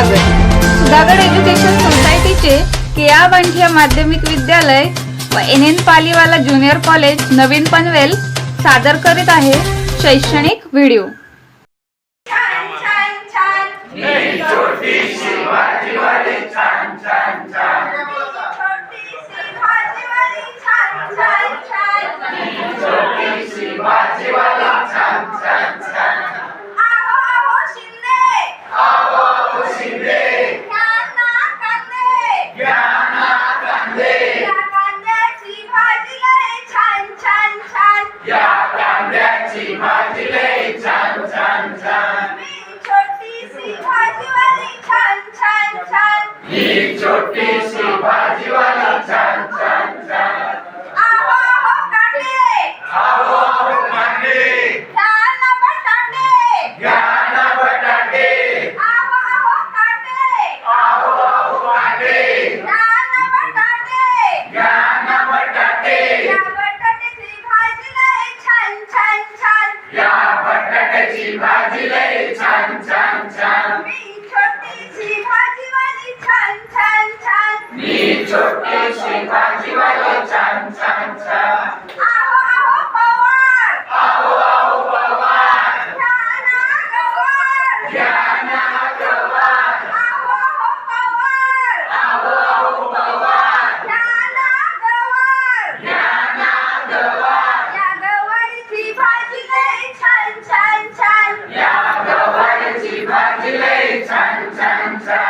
स्वागत. सुधागड एज्युकेशन सोसायटीचे केआ बांठिया माध्यमिक विद्यालय व N N Paliwala junior college नवीन पनवेल सादर करीत आहे शैक्षणिक व्हिडिओ. छान मी छोटीशी भाजीवाली छान छान छान आहो छान छान मी छोटीशी भाजीवाली छान छान छान आहो आहो पवार घ्या ना गवार आहो आहो पवार घ्या ना गवार या गवारीची भाजी लय छान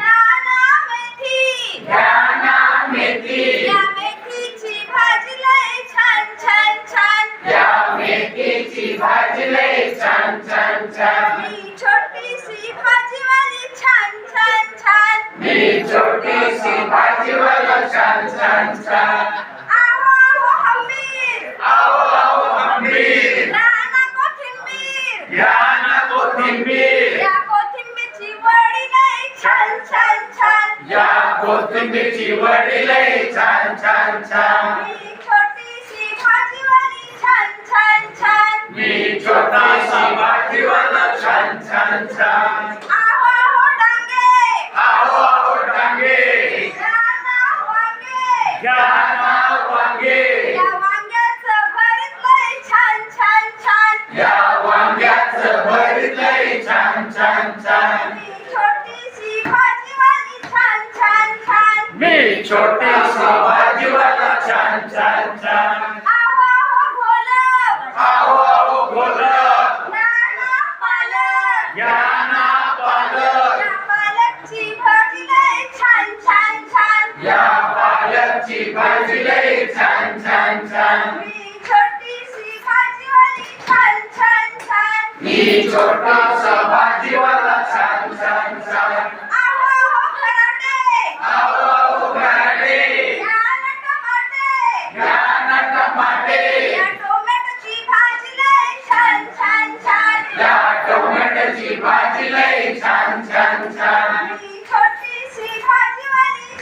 छान मी छोटीशी भाजीवाली छान छान आहो आहो हंबीर घ्या ना कोथिंबीर. या कोथिंबीरची वडी लय छान छान या कोथिंबीरची वडील छान छान छान. छान छान छान मी छोटीशी भाजीवाली छान छान मी छोटासा भाजीवाला या टोमॅटोची भाजी लय छान छान छान. मी छोटीशी भाजीवाली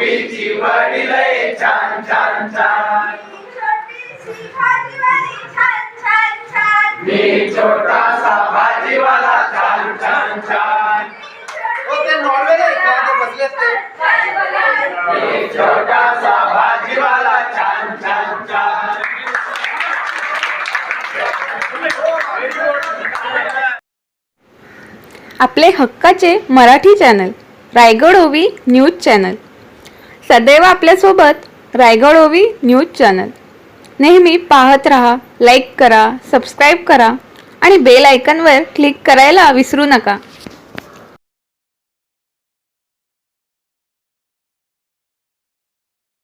कोबीची वडी लय छान छान छान. मी छोटासा भाजीवाला छान छान छान. मी छोटासा भाजीवाला छान छान छान. आपले हक्काचे मराठी चॅनल रायगड ओवी न्यूज चॅनल. सदैव आपल्यासोबत रायगड ओवी न्यूज चॅनल. नेहमी पाहत रहा लाईक करा सबस्क्राईब करा आणि बेल आयकनवर क्लिक करायला विसरू नका.